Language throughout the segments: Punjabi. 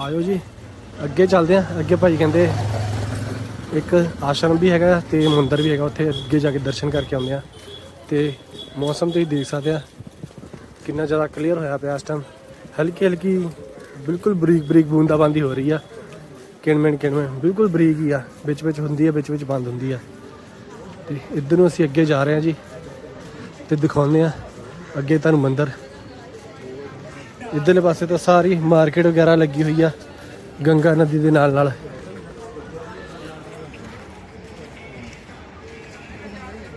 ਆਇਓ ਜੀ। ਅੱਗੇ ਚੱਲਦੇ ਆ ਅੱਗੇ ਭਾਈ ਕਹਿੰਦੇ ਇੱਕ ਆਸ਼ਰਮ ਵੀ ਹੈਗਾ ਤੇ ਮੰਦਿਰ ਵੀ ਹੈਗਾ, ਉੱਥੇ ਅੱਗੇ ਜਾ ਕੇ ਦਰਸ਼ਨ ਕਰਕੇ ਆਉਂਦੇ ਆ ਤੇ ਮੌਸਮ ਤੁਸੀਂ ਦੇਖ ਸਕਦੇ ਆ। ਕਿੰਨਾ ਜ਼ਿਆਦਾ ਕਲੀਅਰ ਹੋਇਆ ਪਿਆ ਇਸ ਟਾਈਮ ਹਲਕੀ ਹਲਕੀ ਬਿਲਕੁਲ ਬਰੀਕ ਬਰੀਕ ਬੂੰਦਾਬਾਂਦੀ ਹੋ ਰਹੀ ਆ। ਕਿਣਮਣ ਕਿਣਮਣ, ਬਿਲਕੁਲ ਬਰੀਕ ਹੀ ਆ। ਵਿੱਚ ਵਿੱਚ ਹੁੰਦੀ ਆ, ਵਿੱਚ ਵਿੱਚ ਬੰਦ ਹੁੰਦੀ ਆ। ਤੇ ਇੱਧਰ ਨੂੰ ਅਸੀਂ ਅੱਗੇ ਜਾ ਰਹੇ ਆ ਜੀ। ਤੇ ਦਿਖਾਉਂਦੇ ਆ ਅੱਗੇ ਤੁਹਾਨੂੰ ਮੰਦਿਰ। ਇੱਧਰਲੇ ਪਾਸੇ ਤਾਂ ਸਾਰੀ ਮਾਰਕੀਟ ਵਗੈਰਾ ਲੱਗੀ ਹੋਈ ਆ, ਗੰਗਾ ਨਦੀ ਦੇ ਨਾਲ ਨਾਲ।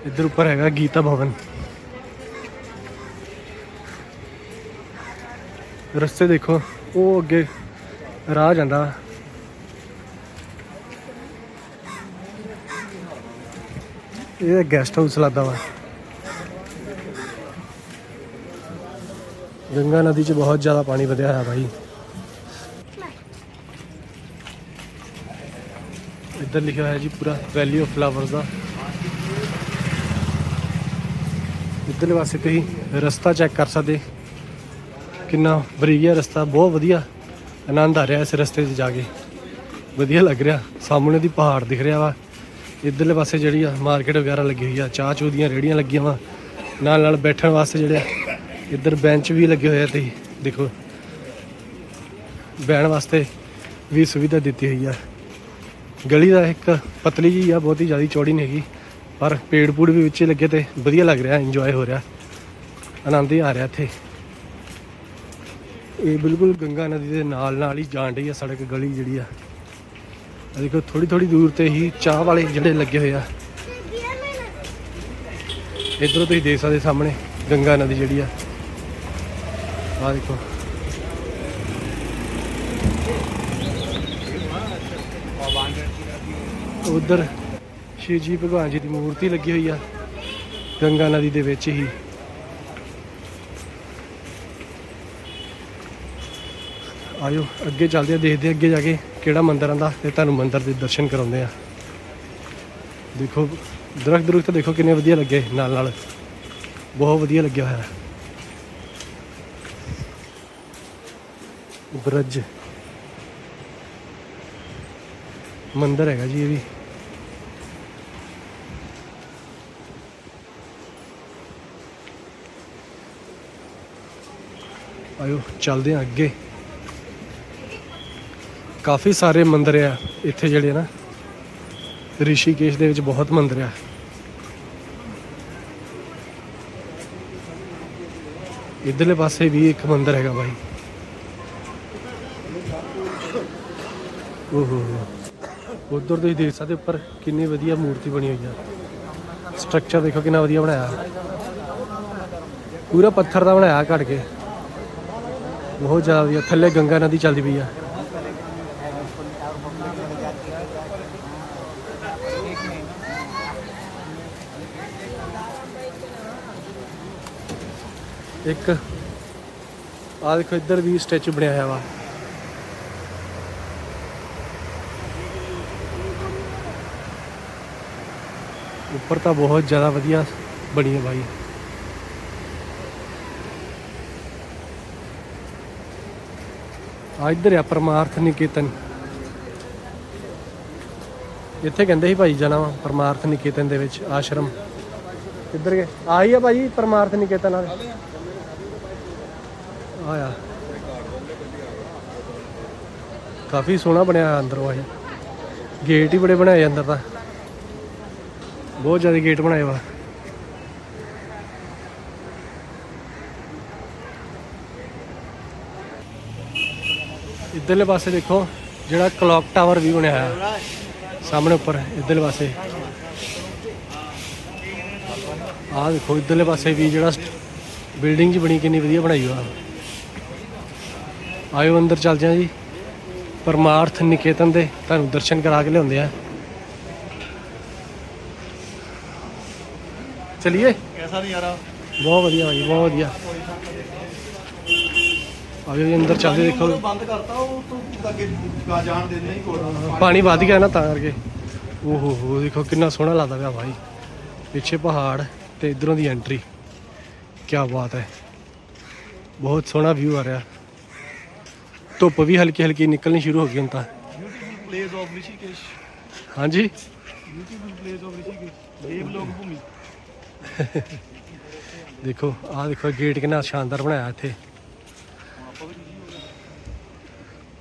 ਇੱਧਰ ਉੱਪਰ ਹੈਗਾ ਗੀਤਾ ਭਵਨ। ਰਸਤੇ ਦੇਖੋ, ਉਹ ਅੱਗੇ ਰਾਹ ਜਾਂਦਾ। ਇਹ ਗੈਸਟ ਹਾਊਸ ਲੱਗਦਾ ਵਾ। ਗੰਗਾ ਨਦੀ 'ਚ ਬਹੁਤ ਜ਼ਿਆਦਾ ਪਾਣੀ ਵਧਿਆ ਹੋਇਆ ਭਾਈ ਇੱਧਰ ਲਿਖਿਆ ਹੋਇਆ ਜੀ ਪੂਰਾ ਵੈਲੀ ਆਫ ਫਲਾਵਰਸ ਦਾ। ਇੱਧਰਲੇ ਪਾਸੇ ਤੁਸੀਂ ਰਸਤਾ ਚੈੱਕ ਕਰ ਸਕਦੇ। ਕਿੰਨਾ ਬਰੀਕ ਹੈ ਰਸਤਾ, ਬਹੁਤ ਵਧੀਆ ਆਨੰਦ ਆ ਰਿਹਾ ਇਸ ਰਸਤੇ 'ਤੇ ਜਾ ਕੇ। ਵਧੀਆ ਲੱਗ ਰਿਹਾ, ਸਾਹਮਣੇ ਦੀ ਪਹਾੜ ਦਿਖ ਰਿਹਾ ਵਾ। ਇੱਧਰਲੇ ਪਾਸੇ ਜਿਹੜੀ ਆ ਮਾਰਕੀਟ ਵਗੈਰਾ ਲੱਗੀ ਹੋਈ ਆ, ਚਾਹ ਚੂਹ ਦੀਆਂ ਰੇੜੀਆਂ ਲੱਗੀਆਂ ਵਾ। ਨਾਲ ਨਾਲ ਬੈਠਣ ਵਾਸਤੇ ਜਿਹੜੇ ਇੱਧਰ ਬੈਂਚ ਵੀ ਲੱਗੇ ਹੋਏ ਆ ਤੇ ਦੇਖੋ। ਬਹਿਣ ਵਾਸਤੇ ਵੀ ਸੁਵਿਧਾ ਦਿੱਤੀ ਹੋਈ ਆ। ਗਲੀ ਦਾ ਇੱਕ ਪਤਲੀ ਜੀ ਆ, ਬਹੁਤੀ ਜ਼ਿਆਦਾ ਚੌੜੀ ਨਹੀਂ ਹੈਗੀ। ਪਰ ਪੇੜ ਪੂੜ ਵੀ ਵਿੱਚ ਹੀ ਲੱਗੇ ਤੇ ਵਧੀਆ ਲੱਗ ਰਿਹਾ ਇੰਜੋਏ ਹੋ ਰਿਹਾ। ਆਨੰਦ ਹੀ ਆ ਰਿਹਾ ਇੱਥੇ। ਇਹ ਬਿਲਕੁਲ ਗੰਗਾ ਨਦੀ ਦੇ ਨਾਲ ਨਾਲ ਹੀ ਜਾਣ ਰਹੀ ਆ ਸੜਕ ਗਲੀ ਜਿਹੜੀ ਆ। ਦੇਖੋ ਥੋੜੀ ਥੋੜੀ ਦੂਰ ਤੇ ਹੀ ਚਾਹ ਵਾਲੇ ਜਿਹੜੇ ਲੱਗੇ ਹੋਏ ਆ। ਇਧਰੋਂ ਤੁਸੀਂ ਦੇਖ ਸਕਦੇ ਸਾਹਮਣੇ ਗੰਗਾ ਨਦੀ ਜਿਹੜੀ ਆ। ਆਹ ਦੇਖੋ ਉਧਰ ਸ਼ਿਵ ਜੀ ਭਗਵਾਨ ਜੀ ਦੀ ਮੂਰਤੀ ਲੱਗੀ ਹੋਈ ਆ, ਗੰਗਾ ਨਦੀ ਦੇ ਵਿੱਚ ਹੀ। ਆਇਓ, ਅੱਗੇ ਚੱਲਦੇ ਆ, ਦੇਖਦੇ ਅੱਗੇ ਜਾ ਕੇ ਕਿਹੜਾ ਮੰਦਿਰ ਆਂਦਾ ਤੇ ਤੁਹਾਨੂੰ ਮੰਦਿਰ ਦੇ ਦਰਸ਼ਨ ਕਰਾਉਂਦੇ ਆ। ਦੇਖੋ ਦਰਖਤ ਦਰਖਤ ਦੇਖੋ ਕਿੰਨੇ ਵਧੀਆ ਲੱਗੇ ਨਾਲ ਨਾਲ ਬਹੁਤ ਵਧੀਆ ਲੱਗਿਆ ਹੋਇਆ। ਬ੍ਰਜ। ਮੰਦਿਰ ਹੈਗਾ ਜੀ ਇਹ ਵੀ। ਆਇਓ ਚੱਲਦੇ ਹਾਂ ਅੱਗੇ। ਕਾਫੀ ਸਾਰੇ ਮੰਦਿਰ ਆ ਇੱਥੇ ਜਿਹੜੇ ਨਾ। ਰਿਸ਼ੀਕੇਸ਼ ਦੇ ਵਿੱਚ ਬਹੁਤ ਮੰਦਿਰ ਆ। ਇਧਰਲੇ ਪਾਸੇ ਵੀ ਇੱਕ ਮੰਦਿਰ ਹੈਗਾ ਬਾਈ। ਓਹੋ ਉਧਰ ਤੁਸੀਂ ਦੇਖ ਸਕਦੇ ਉੱਪਰ ਕਿੰਨੀ ਵਧੀਆ ਮੂਰਤੀ ਬਣੀ ਹੋਈ ਆ। ਸਟਰਕਚਰ ਦੇਖੋ ਕਿੰਨਾ ਵਧੀਆ ਬਣਾਇਆ। ਪੂਰਾ ਪੱਥਰ ਦਾ ਬਣਾਇਆ ਘੜ ਕੇ। ਬਹੁਤ ਜ਼ਿਆਦਾ ਵਧੀਆ। ਥੱਲੇ ਗੰਗਾ ਨਦੀ ਚੱਲਦੀ ਪਈ ਆ। ਇੱਕ, ਆਹ ਦੇਖੋ ਇੱਧਰ ਵੀ ਸਟੈਚੂ ਬਣਿਆ ਹੋਇਆ ਵਾ। ਉੱਪਰ ਤਾਂ ਬਹੁਤ ਜ਼ਿਆਦਾ ਵਧੀਆ ਬਣੀ ਹੈ ਭਾਈ ਆ ਇੱਧਰ ਆ ਪਰਮਾਰਥ ਨਿਕੇਤਨ। ਇੱਥੇ ਕਹਿੰਦੇ ਸੀ ਭਾਈ ਜਾਣਾ ਵਾ ਪਰਮਾਰਥ ਨਿਕੇਤਨ ਦੇ ਵਿੱਚ, ਆਸ਼ਰਮ। ਇੱਧਰ ਗਏ? ਆਹੀ ਆ ਭਾਈ ਪਰਮਾਰਥ ਨਿਕੇਤਨ ਆ। ਆਇਆ ਕਾਫੀ ਸੋਹਣਾ ਬਣਿਆ ਹੋਇਆ ਅੰਦਰੋਂ ਆਹੀ ਗੇਟ ਹੀ ਬੜੇ ਬਣਾਏ ਅੰਦਰ ਤਾਂ। ਬਹੁਤ ਜ਼ਿਆਦਾ ਗੇਟ ਬਣਾਏ ਵਾ। ਇੱਧਰਲੇ ਪਾਸੇ ਦੇਖੋ, ਜਿਹੜਾ ਕਲੌਕ ਟਾਵਰ ਵੀ ਬਣਿਆ ਹੋਇਆ। ਸਾਹਮਣੇ ਉੱਪਰ, ਇੱਧਰਲੇ ਪਾਸੇ। ਆਹ ਦੇਖੋ, ਇੱਧਰਲੇ ਪਾਸੇ ਵੀ ਜਿਹੜਾ ਬਿਲਡਿੰਗ ਜੀ ਬਣੀ, ਕਿੰਨੀ ਵਧੀਆ ਬਣਾਈ ਹੋਆ ਆਇਓ ਅੰਦਰ ਚੱਲ ਹਾਂ ਜੀ। ਪਰਮਾਰਥ ਨਿਕੇਤਨ ਦੇ, ਤੁਹਾਨੂੰ ਦਰਸ਼ਨ ਕਰਾ ਕੇ ਲਿਆਉਂਦੇ ਆ। ਚਲਿਏ? ਕੈਸਾ ਨਜ਼ਾਰਾ ਬਹੁਤ ਵਧੀਆ ਭਾਈ ਬਹੁਤ ਵਧੀਆ। ਆ ਵੀ ਅੰਦਰ ਚੱਲਦੇ ਦੇਖੋ। ਬੰਦ ਕਰਤਾ ਉਹ ਤੋਂ ਅੱਗੇ ਜਾਣ ਦਿੰਦੇ ਨਹੀਂ ਕੋਲ। ਪਾਣੀ ਵੱਧ ਗਿਆ ਨਾ ਤਾਂ ਕਰਕੇ। ਓਹੋ ਹੋ ਦੇਖੋ ਕਿੰਨਾ ਸੋਹਣਾ ਲੱਗਦਾ ਪਿਆ ਭਾਈ ਪਿੱਛੇ ਪਹਾੜ ਤੇ ਇਧਰੋਂ ਦੀ ਐਂਟਰੀ ਕੀ ਬਾਤ ਹੈ। ਬਹੁਤ ਸੋਹਣਾ ਵਿਊ ਆ ਰਿਹਾ। ਧੁੱਪ ਵੀ ਹਲਕੀ ਹਲਕੀ ਨਿਕਲਣੀ ਸ਼ੁਰੂ ਹੋ ਗਈ ਹੁਣ ਤਾਂ। ਹਾਂਜੀ? ਬਿਊਟੀਫੁਲ ਪਲੇਸ ਆਫ ਰਿਸ਼ੀਕੇਸ਼ ਦੇਵ ਲੋਕ ਭੂਮੀ। ਦੇਖੋ, ਆਹ ਦੇਖੋ ਗੇਟ ਕਿੰਨਾ ਸ਼ਾਨਦਾਰ ਬਣਾਇਆ ਇੱਥੇ।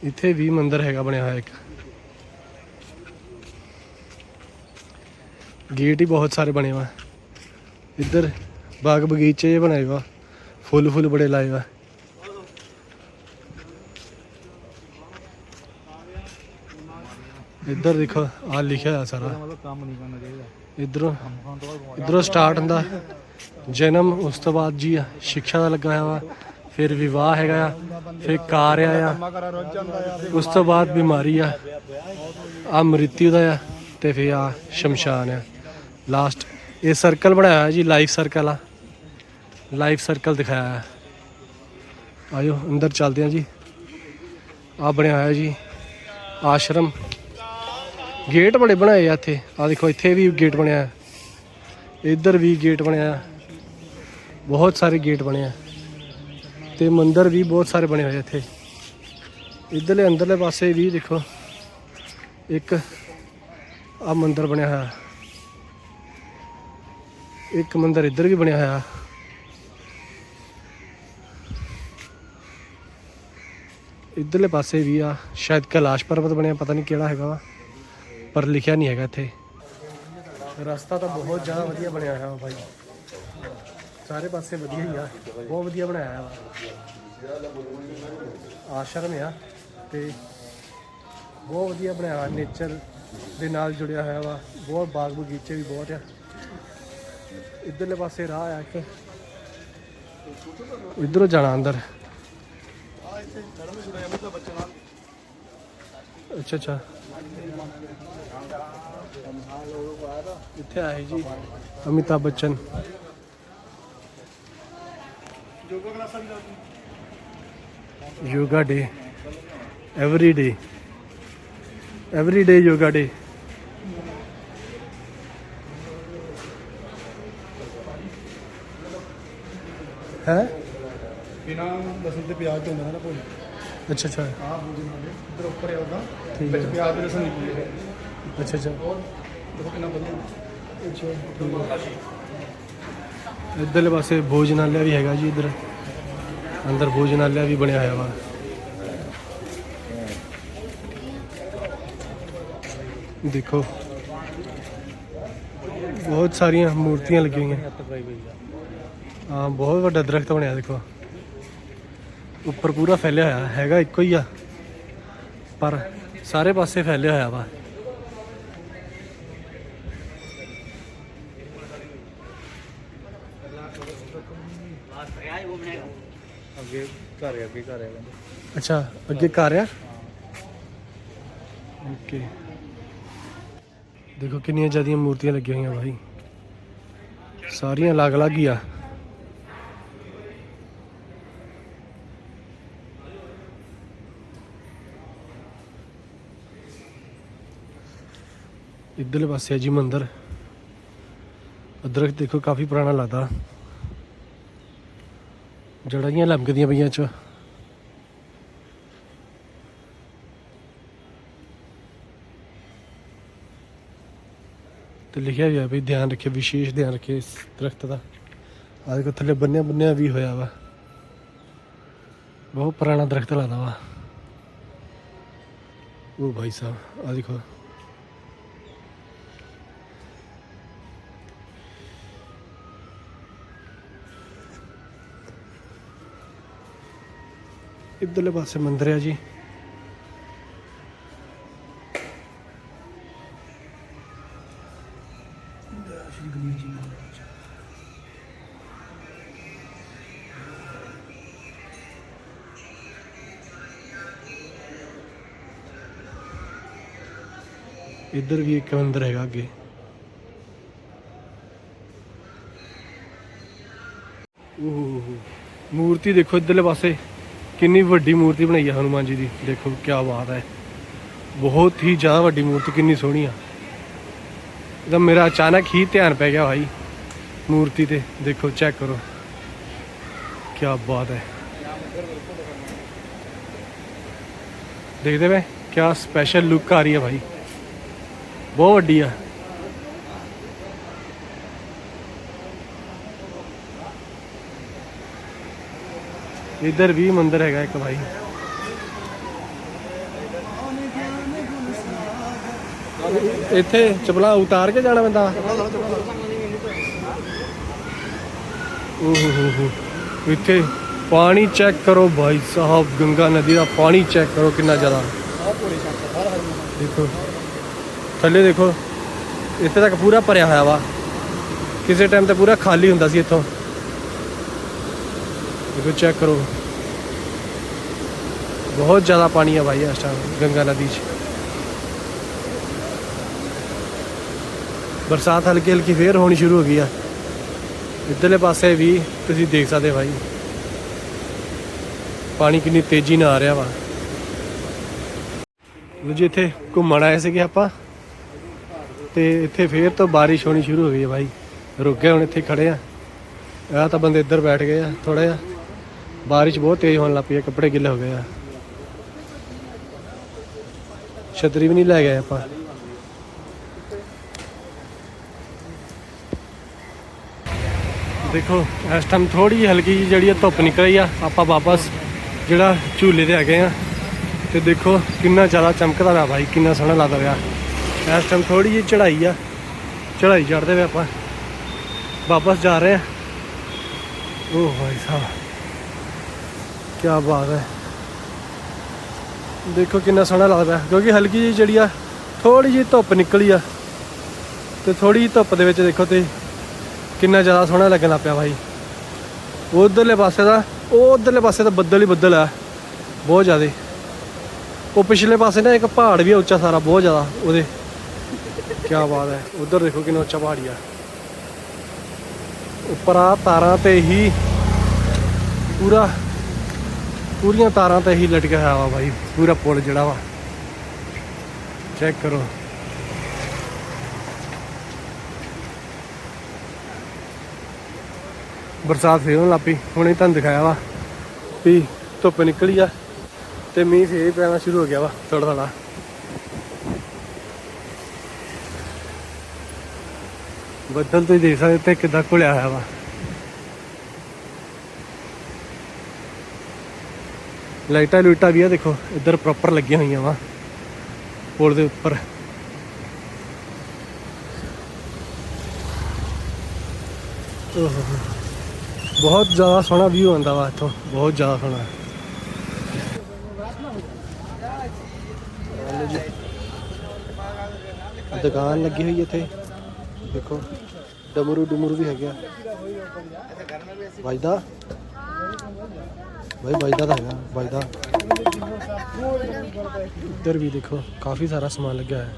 ਇੱਥੇ ਵੀ ਮੰਦਿਰ ਹੈਗਾ ਬਣਿਆ ਹੋਇਆ ਇੱਕ। ਗੇਟ ਹੀ ਬਹੁਤ ਸਾਰੇ ਬਣੇ ਵਾ ਇੱਧਰ ਬਾਗ ਬਗੀਚੇ ਜਿਹੇ ਬਣਾਏ ਵਾ। ਫੁੱਲ ਫੁੱਲ ਬੜੇ ਲਾਏ ਵਾ ਇੱਧਰ ਦੇਖੋ ਆ ਲਿਖਿਆ ਹੋਇਆ ਸਾਰਾ। ਮਤਲਬ ਕੰਮ ਨਹੀਂ ਕਰਨਾ ਚਾਹੀਦਾ। ਇੱਧਰੋਂ ਕੰਮ ਇਧਰੋਂ ਸਟਾਰਟ ਹੁੰਦਾ। ਜਨਮ, ਉਸ ਤੋਂ ਬਾਅਦ ਜੀ ਸਿੱਖਿਆ ਦਾ ਲੱਗਾ ਹੋਇਆ ਵਾ, ਫਿਰ ਵਿਵਾਹ ਹੈਗਾ ਆ, ਫਿਰ ਕਾਰ ਆ ਉਸ ਤੋਂ ਬਾਅਦ ਬਿਮਾਰੀ ਆ ਆ ਮ੍ਰਿਤਿੂ ਦਾ ਆ, ਤੇ ਫਿਰ ਆ ਸ਼ਮਸ਼ਾਨ ਆ। ਲਾਸਟ ਇਹ ਸਰਕਲ ਬਣਾਇਆ ਹੋਇਆ ਜੀ ਲਾਈਫ ਸਰਕਲ ਆ। ਲਾਈਫ ਸਰਕਲ ਦਿਖਾਇਆ ਆਇਓ, ਅੰਦਰ ਚੱਲਦੇ ਆ ਜੀ। ਆ ਬਣਿਆ ਹੋਇਆ ਜੀ, ਆਸ਼ਰਮ। ਗੇਟ ਬੜੇ ਬਣਾਏ ਆ ਇੱਥੇ। ਆ ਦੇਖੋ, ਇੱਥੇ ਵੀ ਗੇਟ ਬਣਿਆ ਇੱਧਰ ਵੀ ਗੇਟ ਬਣਿਆ ਬਹੁਤ ਸਾਰੇ ਗੇਟ ਬਣੇ ਆ। ਤੇ ਮੰਦਰ ਵੀ ਬਹੁਤ ਸਾਰੇ ਬਣੇ ਹੋਏ ਇੱਥੇ। ਇੱਧਰਲੇ, ਅੰਦਰਲੇ ਪਾਸੇ ਵੀ ਦੇਖੋ, ਇੱਕ ਆ ਮੰਦਰ ਬਣਿਆ ਹੋਇਆ। ਇੱਕ ਮੰਦਰ ਇੱਧਰ ਵੀ ਬਣਿਆ ਹੋਇਆ। ਇੱਧਰਲੇ ਪਾਸੇ ਵੀ ਆ, ਸ਼ਾਇਦ ਕੈਲਾਸ਼ ਪਰਬਤ ਬਣਿਆ, ਪਤਾ ਨਹੀਂ ਕਿਹੜਾ ਹੈਗਾ ਵਾ। ਪਰ ਲਿਖਿਆ ਨਹੀਂ ਹੈਗਾ ਇੱਥੇ। ਰਸਤਾ ਤਾਂ ਬਹੁਤ ਜ਼ਿਆਦਾ ਵਧੀਆ ਬਣਿਆ ਹੋਇਆ ਵਾ ਭਾਈ। ਸਾਰੇ ਪਾਸੇ ਵਧੀਆ ਹੀ ਆ, ਬਹੁਤ ਵਧੀਆ ਬਣਾਇਆ ਵਾ। ਆਸ਼ਰਮ ਆ ਤੇ ਬਹੁਤ ਵਧੀਆ ਬਣਾਇਆ ਹੋਇਆ ਨੇਚਰ ਦੇ ਨਾਲ ਜੁੜਿਆ ਹੋਇਆ ਵਾ। ਬਹੁਤ ਬਾਗ ਬਗੀਚੇ ਵੀ ਬਹੁਤ ਆ। ਇੱਧਰਲੇ ਪਾਸੇ ਰਾਹ ਆ ਇੱਕ। ਇੱਧਰੋਂ ਜਾਣਾ ਅੰਦਰ। ਆ ਇੱਥੇ ਚੜ੍ਹਨ ਸੁਣਿਆ ਬੱਚਾ ਅੱਛਾ ਅੱਛਾ। ਇੱਥੇ ਆਏ ਜੀ, Amitabh Bachchan. Yoga day every day yoga day every day ਹੈ? ਬਿਨਾ ਲਸਣ ਤੇ ਪਿਆਜ਼ ਤੋਂ ਹੁੰਦਾ ਨਾ ਕੋਈ ਅੱਛਾ ਅੱਛਾ। ਆਹ ਬੂਝੇ ਨਾਲ ਇੱਧਰ ਉੱਪਰ ਹੈ ਉਹਦਾ। ਠੀਕ ਵਿੱਚ ਹੈ। ਪਿਆਜ਼ ਦੇ ਨਿਕਲੀ ਹੈ ਅੱਛਾ ਅੱਛਾ। ਦੇਖੋ ਕਿੰਨਾ ਵਧੀਆ। ਇੱਧਰਲੇ ਪਾਸੇ ਭੋਜਨਾਲਿਆ ਵੀ ਹੈਗਾ ਜੀ ਇੱਧਰ। ਅੰਦਰ ਭੋਜਨਾਲਿਆ ਵੀ ਬਣਿਆ ਹੋਇਆ ਵਾ। ਦੇਖੋ। ਬਹੁਤ ਸਾਰੀਆਂ ਮੂਰਤੀਆਂ ਲੱਗੀਆਂ ਹੋਈਆਂ। ਹਾਂ ਬਹੁਤ ਵੱਡਾ ਦਰਖਤ ਬਣਿਆ ਦੇਖੋ। ਉੱਪਰ ਪੂਰਾ ਫੈਲਿਆ ਹੋਇਆ ਹੈਗਾ ਇੱਕੋ ਹੀ ਆ। ਪਰ ਸਾਰੇ ਪਾਸੇ ਫੈਲਿਆ ਹੋਇਆ ਵਾ। ਅੱਗੇ ਘਰ ਹੈ ਅੱਗੇ ਘਰ ਹੈ ਕਹਿੰਦੇ। ਅੱਛਾ ਅੱਗੇ ਘਰ ਆ? ਓਕੇ। ਦੇਖੋ ਕਿੰਨੀਆਂ ਜ਼ਿਆਦੀਆਂ ਮੂਰਤੀਆਂ ਲੱਗੀਆਂ ਹੋਈਆਂ ਭਾਈ ਸਾਰੀਆਂ ਅਲੱਗ-ਅਲੱਗ ਹੀ ਆ। ਇੱਧਰਲੇ ਪਾਸੇ ਆ ਜੀ ਮੰਦਿਰ। ਦਰਖਤ ਦੇਖੋ ਕਾਫੀ ਪੁਰਾਣਾ ਲੱਗਦਾ। ਜੜਾਂ ਲਮਕਦੀਆਂ ਪਈਆਂ ਚ। ਤੇ ਲਿਖਿਆ ਹੋਇਆ ਵੀ ਧਿਆਨ ਰੱਖੇ ਵਿਸ਼ੇਸ਼ ਧਿਆਨ ਰੱਖੇ ਇਸ ਦਰਖਤ ਦਾ। ਆਹ ਦੇਖੋ ਥੱਲੇ ਬੰਨਿਆ ਬੰਨਿਆ ਵੀ ਹੋਇਆ ਵਾ। ਬਹੁਤ ਪੁਰਾਣਾ ਦਰਖਤ ਲੱਗਦਾ ਵਾ। ਉਹ ਭਾਈ ਸਾਹਿਬ ਆ ਦੇਖੋ। ਇੱਧਰਲੇ ਪਾਸੇ ਮੰਦਿਰ ਆ ਜੀ ਇੱਧਰ ਵੀ ਇੱਕ ਮੰਦਿਰ ਹੈਗਾ ਅੱਗੇ ਓਹ ਮੂਰਤੀ ਦੇਖੋ ਇੱਧਰਲੇ ਪਾਸੇ ਕਿੰਨੀ ਵੱਡੀ ਮੂਰਤੀ ਬਣਾਈ ਹੈ ਹਨੂਮਾਨ ਜੀ ਦੀ। ਦੇਖੋ ਕੀ ਬਾਤ ਹੈ। ਬਹੁਤ ਹੀ ਜ਼ਿਆਦਾ ਵੱਡੀ ਮੂਰਤੀ, ਕਿੰਨੀ ਸੋਹਣੀ ਆ। ਇਹਦਾ ਮੇਰਾ ਅਚਾਨਕ ਹੀ ਧਿਆਨ ਪੈ ਗਿਆ ਭਾਈ, ਮੂਰਤੀ ਤੇ। ਦੇਖੋ ਚੈੱਕ ਕਰੋ। ਕੀ ਬਾਤ ਹੈ। ਦੇਖਦੇ ਵੇ ਕਿਆ ਸਪੈਸ਼ਲ ਲੁੱਕ ਆ ਰਹੀ ਹੈ ਭਾਈ। ਬਹੁਤ ਵੱਡੀ ਆ। ਇੱਧਰ ਵੀ ਮੰਦਿਰ ਹੈਗਾ ਇੱਕ ਭਾਈ ਇੱਥੇ ਚਪਲਾ ਉਤਾਰ ਕੇ ਜਾਣਾ ਪੈਂਦਾ ਓਹ ਹੋ ਇੱਥੇ ਪਾਣੀ ਚੈੱਕ ਕਰੋ ਭਾਈ ਸਾਹਿਬ, ਗੰਗਾ ਨਦੀ ਦਾ ਪਾਣੀ ਚੈੱਕ ਕਰੋ ਕਿੰਨਾ ਜ਼ਿਆਦਾ। ਦੇਖੋ, ਥੱਲੇ ਦੇਖੋ, ਇੱਥੇ ਤੱਕ ਪੂਰਾ ਭਰਿਆ ਹੋਇਆ ਵਾ। ਕਿਸੇ ਟਾਈਮ ਤੇ ਪੂਰਾ ਖਾਲੀ ਹੁੰਦਾ ਸੀ ਇੱਥੋਂ। ਦੇਖੋ ਚੈੱਕ ਕਰੋ। ਬਹੁਤ ਜ਼ਿਆਦਾ ਪਾਣੀ ਆ ਭਾਈ ਇਸ ਟਾਈਮ ਗੰਗਾ ਨਦੀ 'ਚ। ਬਰਸਾਤ ਹਲਕੀ ਹਲਕੀ ਫੇਰ ਹੋਣੀ ਸ਼ੁਰੂ ਹੋ ਗਈ ਆ। ਇੱਧਰਲੇ ਪਾਸੇ ਵੀ ਤੁਸੀਂ ਦੇਖ ਸਕਦੇ ਹੋ ਭਾਈ ਪਾਣੀ ਕਿੰਨੀ ਤੇਜ਼ੀ ਨਾਲ ਆ ਰਿਹਾ ਵਾ। ਜੀ, ਇੱਥੇ ਘੁੰਮਣ ਆਏ ਸੀਗੇ ਆਪਾਂ। ਤੇ ਇੱਥੇ ਫੇਰ ਤੋਂ ਬਾਰਿਸ਼ ਹੋਣੀ ਸ਼ੁਰੂ ਹੋ ਗਈ ਹੈ ਭਾਈ ਰੁਕ ਗਏ, ਹੁਣ ਇੱਥੇ ਖੜੇ ਆ। ਆ ਤਾਂ ਬੰਦੇ ਇੱਧਰ ਬੈਠ ਗਏ ਆ ਥੋੜਾ ਜਿਹਾ। ਬਾਰਿਸ਼ ਬਹੁਤ ਤੇਜ਼ ਹੋਣ ਲੱਗ ਪਈ ਹੈ, ਕੱਪੜੇ ਗਿੱਲੇ ਹੋ ਗਏ ਆ। ਛਤਰੀ ਵੀ ਨਹੀਂ ਲੈ ਗਏ ਆਪਾਂ। ਦੇਖੋ, ਇਸ ਟਾਈਮ ਥੋੜੀ ਜਿਹੀ ਹਲਕੀ ਜਿਹੀ ਜਿਹੜੀ ਆ ਧੁੱਪ ਨਿਕਲ ਰਹੀ ਆ, ਆਪਾਂ ਵਾਪਸ ਜਿਹੜਾ ਝੂਲੇ ਤੇ ਹੈਗੇ ਆ। ਤੇ ਦੇਖੋ, ਕਿੰਨਾ ਜ਼ਿਆਦਾ ਚਮਕਦਾ ਪਿਆ ਭਾਈ ਕਿੰਨਾ ਸੋਹਣਾ ਲੱਗਦਾ ਪਿਆ ਇਸ ਟਾਈਮ ਥੋੜੀ ਜਿਹੀ ਚੜ੍ਹਾਈ ਆ, ਚੜ੍ਹਾਈ ਚੜ੍ਹਦੇ ਵੇ ਆਪਾਂ ਵਾਪਸ ਜਾ ਰਹੇ ਆ। ਓ ਭਾਈ ਸਾਹਿਬ। ਕੀ ਬਾਤ ਹੈ। ਦੇਖੋ ਕਿੰਨਾ ਸੋਹਣਾ ਲੱਗਦਾ ਕਿਉਂਕਿ ਹਲਕੀ ਜਿਹੀ ਜਿਹੜੀ ਆ ਥੋੜੀ ਜਿਹੀ ਧੁੱਪ ਨਿਕਲੀ ਆ। ਤੇ ਥੋੜੀ ਜਿਹੀ ਧੁੱਪ ਦੇ ਵਿੱਚ ਦੇਖੋ ਤੇ ਕਿੰਨਾ ਜ਼ਿਆਦਾ ਸੋਹਣਾ ਲੱਗਣ ਲੱਗ ਪਿਆ ਭਾਈ ਉਧਰਲੇ ਪਾਸੇ ਦਾ, ਉਹ ਉਧਰਲੇ ਪਾਸੇ ਤਾਂ ਬੱਦਲ ਹੀ ਬੱਦਲ ਆ। ਬਹੁਤ ਜ਼ਿਆਦਾ। ਉਹ ਪਿਛਲੇ ਪਾਸੇ ਨਾ ਇੱਕ ਪਹਾੜ ਵੀ ਉੱਚਾ ਸਾਰਾ, ਬਹੁਤ ਜ਼ਿਆਦਾ ਉਹਦੇ। ਕੀ ਬਾਤ ਹੈ। ਉਧਰ ਦੇਖੋ ਕਿੰਨਾ ਉੱਚਾ ਪਹਾੜੀ ਆ। ਉੱਪਰ ਆ ਤਾਰਾਂ ਤੇ ਹੀ ਪੂਰਾ ਪੂਰੀਆਂ ਤਾਰਾਂ ਤੇ ਹੀ ਲਟਕਿਆ ਹੋਇਆ ਵਾ ਭਾਈ ਪੂਰਾ ਪੁਲ ਜਿਹੜਾ ਵਾ। ਚੈੱਕ ਕਰੋ। ਬਰਸਾਤ ਫੇਰ ਹੋਣ ਲੱਪੀ ਹੁਣੇ ਤੁਹਾਨੂੰ ਦਿਖਾਇਆ ਵਾ ਵੀ ਧੁੱਪ ਨਿਕਲੀ ਆ ਤੇ ਮੀਂਹ ਫੇਰ ਪੈਣਾ ਸ਼ੁਰੂ ਹੋ ਗਿਆ ਵਾ ਥੋੜਾ ਥੋੜਾ ਬੱਦਲ ਤੁਸੀਂ ਦੇਖ ਸਕਦੇ ਤੇ ਕਿਦਾਂ ਘੁਲਿਆ ਹੋਇਆ ਵਾ। ਲਾਈਟਾਂ ਲੂਟਾਂ ਵੀ ਆ, ਦੇਖੋ, ਇੱਧਰ ਪ੍ਰੋਪਰ ਲੱਗੀਆਂ ਹੋਈਆਂ ਵਾ, ਪੁਲ ਦੇ ਉੱਪਰ। ਓਹ ਬਹੁਤ ਜ਼ਿਆਦਾ ਸੋਹਣਾ ਵਿਊ ਆਉਂਦਾ ਵਾ ਇੱਥੋਂ, ਬਹੁਤ ਜ਼ਿਆਦਾ ਸੋਹਣਾ। ਦੁਕਾਨ ਲੱਗੀ ਹੋਈ ਇੱਥੇ, ਦੇਖੋ ਡਮਰੂ ਡਮਰੂ ਵੀ ਹੈਗਾ ਵਜਦਾ। ਭਾਈ ਵਜਦਾ ਤਾਂ ਹੈਗਾ ਵਜਦਾ ਇੱਧਰ ਵੀ ਦੇਖੋ ਕਾਫੀ ਸਾਰਾ ਸਮਾਨ ਲੱਗਿਆ ਹੈ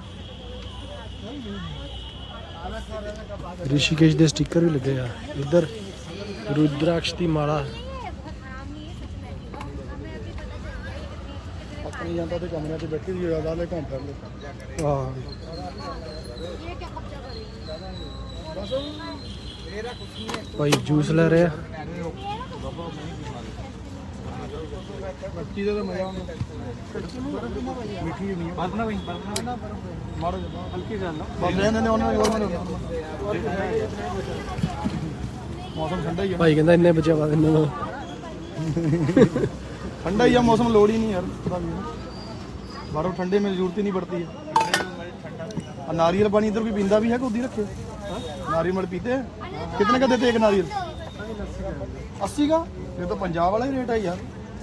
ਰਿਸ਼ੀਕੇਸ਼ ਦੇ ਸਟicker ਵੀ ਲੱਗੇ ਆ। ਇੱਧਰ ਰੁਦਰਾਕਸ਼ ਦੀ ਮਾਲਾ। ਆਪਣੀ ਜਾਂਦਾ ਤੇ ਕਮਰਿਆਂ 'ਚ ਬੈਠੀ ਸੀ ਜ਼ਿਆਦਾ ਲੈ ਘੁੰਮ ਫਿਰ ਲੈ ਆ ਭਾਈ ਜੂਸ ਲੈ ਰਹੇ। ਬੱਚੀ ਦਾ ਤਾਂ ਮਜ਼ਾ ਆਉਂਦਾ ਮਿੱਠੀ ਨਹੀਂ ਬਰਤਨਾ ਬਈ ਬਰਤਨਾ ਮਾਰੋ ਹਲਕੀ ਜਾਨ ਬੰਦੇ ਇਹਨਾਂ ਨੇ ਉਹਨਾਂ ਨੇ ਮੌਸਮ ਠੰਡਾ ਹੀ ਆ ਭਾਈ ਕਹਿੰਦਾ ਇੰਨੇ ਬਚਿਆ ਵਾ ਇਹਨਾਂ ਨੂੰ ठंडा ही है मौसम लोड ही नहीं यार पता भी है बाहरों ठंडे में जरूरत ही नहीं पड़ती है और नारियल पानी इधर भी पींदा भी है कि उधर रखे नारियल मड़ पीते हैं कितने का देते हैं एक नारियल अस्सी का ये तो पंजाब वाला ही रेट है यार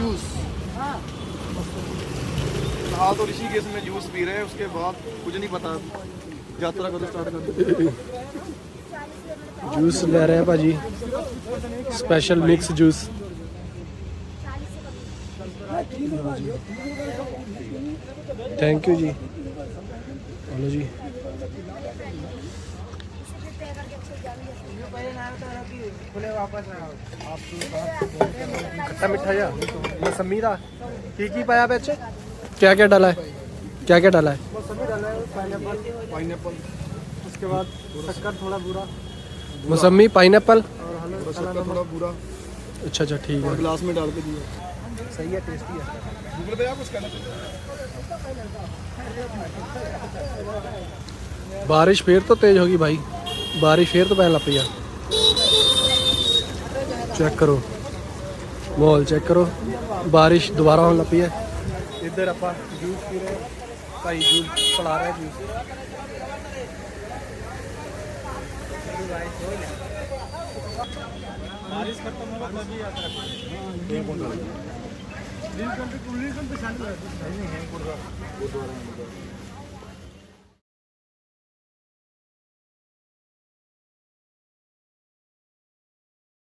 जूस हाँ। तो ऋषि केस में जूस पी रहे हैं उसके बाद कुछ नहीं पता। यात्रा कਦੋਂ स्टार्ट करते जूस ले रहे हैं भाजी। Special mix juice thank you ji. Hello जी। खट्टा मिठा या मौसमी का हाँ। की की पाया बेच? क्या क्या डाला है? क्या क्या डाला है? मौसमी डाला है पाइनएप्पल पाइनएप्पल उसके बाद शक्कर थोड़ा बुरा। मौसमी पाइनएप्पल और शक्कर थोड़ा बुरा। अच्छा अच्छा ठीक है। ग्लास में डाल के दिया। सही है टेस्टी है। गूगल पे आप कुछ कहना बारिश फिर तो तेज होगी भाई। बारिश फिर तो पहन लग पी ਆ ਚੈੱਕ ਕਰੋ ਮਾਹੌਲ ਚੈੱਕ ਕਰੋ ਬਾਰਿਸ਼ ਦੁਬਾਰਾ ਹੋਣ ਲੱਗ ਪਈ ਹੈ ਇੱਧਰ ਆਪਾਂ ਜੂਸ ਪੀ ਰਹੇ ਹਾਂ। ਭਾਈ ਜੂਸ ਪਿਲਾ ਰਿਹਾ ਜੂਸ